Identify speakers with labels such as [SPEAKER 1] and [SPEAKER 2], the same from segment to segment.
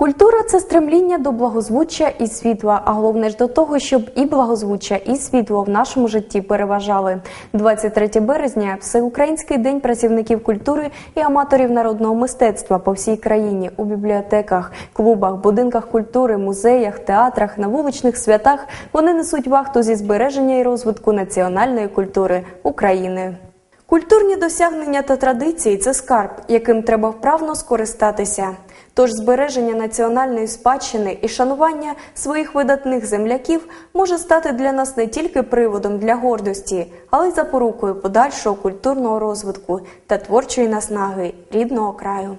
[SPEAKER 1] Культура це стремління до благозвуччя і світла, а головне ж до того, щоб і благозвуччя, і світло в нашому житті переважали. 23 березня всеукраїнський день працівників культури і аматорів народного мистецтва по всій країні у бібліотеках, клубах, будинках культури, музеях, театрах, на вуличних святах. Вони несуть вахту зі збереження і розвитку національної культури України. Культурні досягнення та традиції це скарб, яким треба вправно скористатися. Тож збереження національної спадщини і шанування своїх видатних земляків може стати для нас не тільки приводом для гордості, але й запорукою подальшого культурного розвитку та творчої наснаги рідного краю.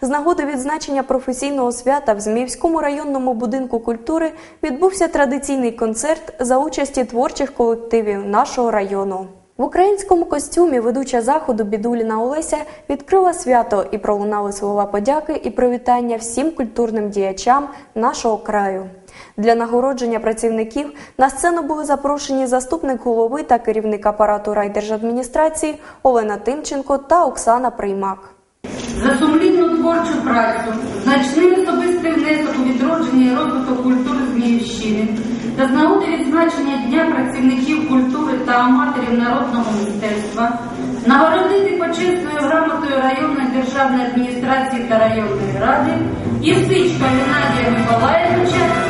[SPEAKER 1] З нагоди відзначення професійного свята в Зміївському районному будинку культури відбувся традиційний концерт за участі творчих колективів нашого району. В українському костюмі ведуча заходу Бідуліна Олеся відкрила свято і пролунали слова подяки і привітання всім культурним діячам нашого краю. Для нагородження працівників на сцену були запрошені заступник голови та керівник апарату райдержадміністрації Олена Тимченко та Оксана Приймак.
[SPEAKER 2] За сумлінну творчу працю, значний особистий внесок у відродження і розвиток культури Зміївщини та з нагоди відзначення Дня працівників культури та аматорів народного мистецтва нагородити почесною грамотою районної державної адміністрації та районної ради Євсичка Геннадія Миколаєвича,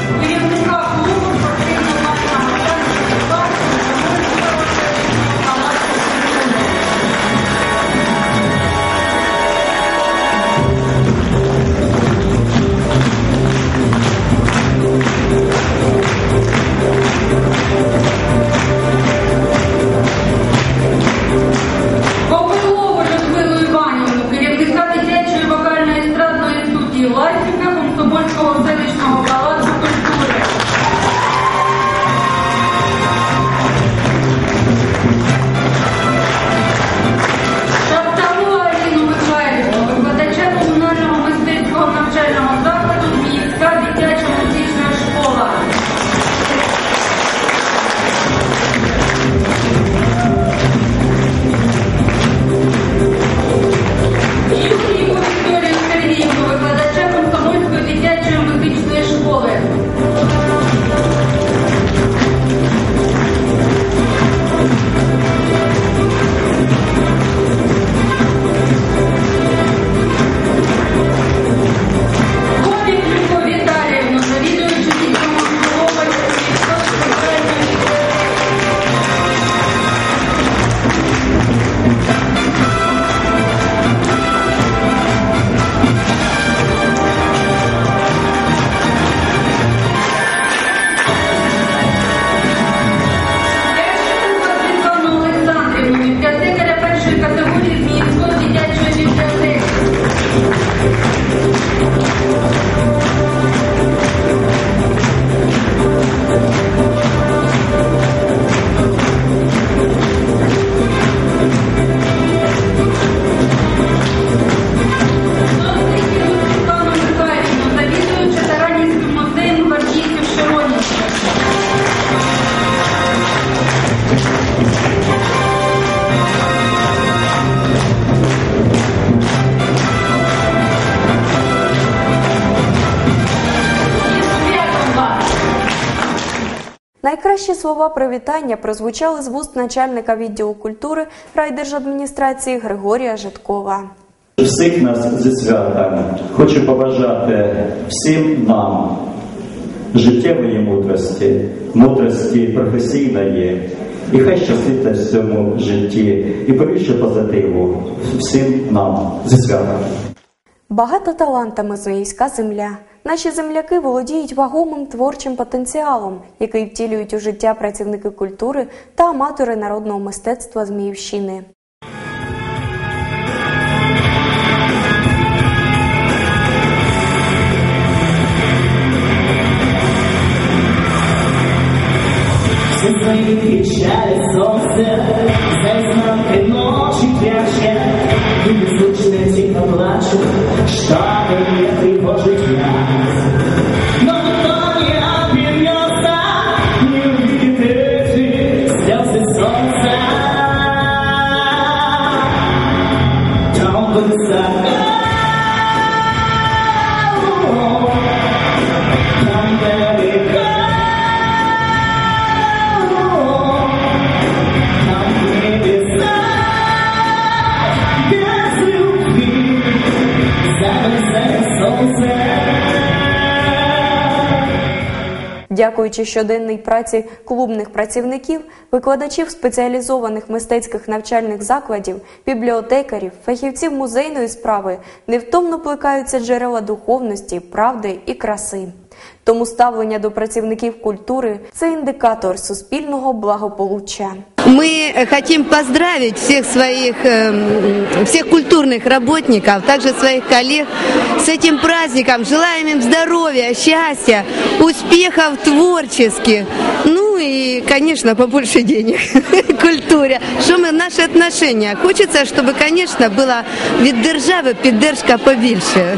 [SPEAKER 1] Найкращі слова привітання прозвучали з вуст начальника відділу культури райдержадміністрації Григорія Житкова.
[SPEAKER 3] Всіх нас зі святом хочу побажати всім нам життєвої мудрості, мудрості професійної, і хай щастить в цьому житті, і побільше позитиву всім нам зі святом.
[SPEAKER 1] Багата талантами Зміївська земля. Наші земляки володіють вагомим творчим потенціалом, який втілюють у життя працівники культури та аматори народного мистецтва Зміївщини.
[SPEAKER 4] الساعة
[SPEAKER 1] Дякуючи щоденній праці клубних працівників, викладачів спеціалізованих мистецьких навчальних закладів, бібліотекарів, фахівців музейної справи, невтомно плекаються джерела духовності, правди і краси. Тому ставлення до працівників культури це індикатор суспільного благополуччя.
[SPEAKER 5] Мы э, хотим поздравить всех своих, эм, всех культурных работников, также своих коллег с этим праздником. Желаем им здоровья, счастья, успехов творческих. Ну и, конечно, побольше денег культуре. Что мы, наши отношения. Хочется, чтобы, конечно, была від держави піддержка побільше.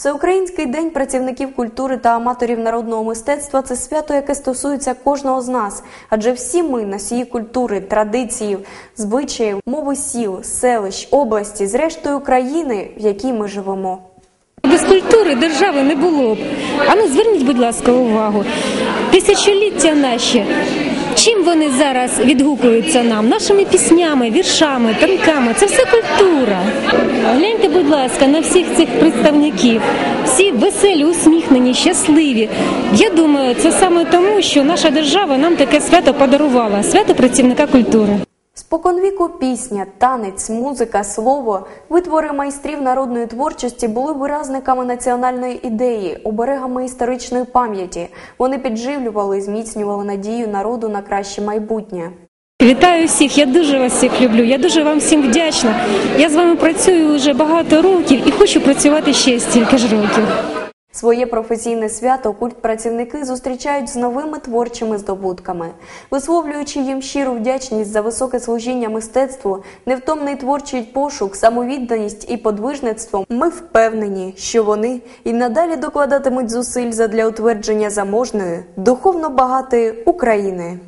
[SPEAKER 1] Всеукраїнський день працівників культури та аматорів народного мистецтва це свято, яке стосується кожного з нас, адже всі ми носії культури, традиції, звичаїв, мови сіл, селищ, області, зрештою країни, в якій ми живемо.
[SPEAKER 6] Без культури держави не було б. А ну зверніть, будь ласка, увагу. Тисячоліття наші. Чим вони зараз відгукуються нам? Нашими піснями, віршами, танками. Це все культура. Гляньте, будь ласка, на всіх цих представників. Всі веселі, усміхнені, щасливі. Я думаю, це саме тому, що наша держава нам таке свято подарувала свято працівника культури.
[SPEAKER 1] Споконвіку пісня, танець, музика, слово, витвори майстрів народної творчості були виразниками національної ідеї, оберегами історичної пам'яті. Вони підживлювали і зміцнювали надію народу на краще майбутнє.
[SPEAKER 6] Вітаю всіх, я дуже вас всіх люблю. Я дуже вам всім вдячна. Я з вами працюю вже багато років і хочу працювати ще стільки ж років.
[SPEAKER 1] Своє професійне свято культпрацівники зустрічають з новими творчими здобутками, висловлюючи їм щиру вдячність за високе служіння мистецтву, невтомний творчий пошук, самовідданість і подвижництво. Ми впевнені, що вони і надалі докладатимуть зусиль задля утвердження заможної, духовно багатої України.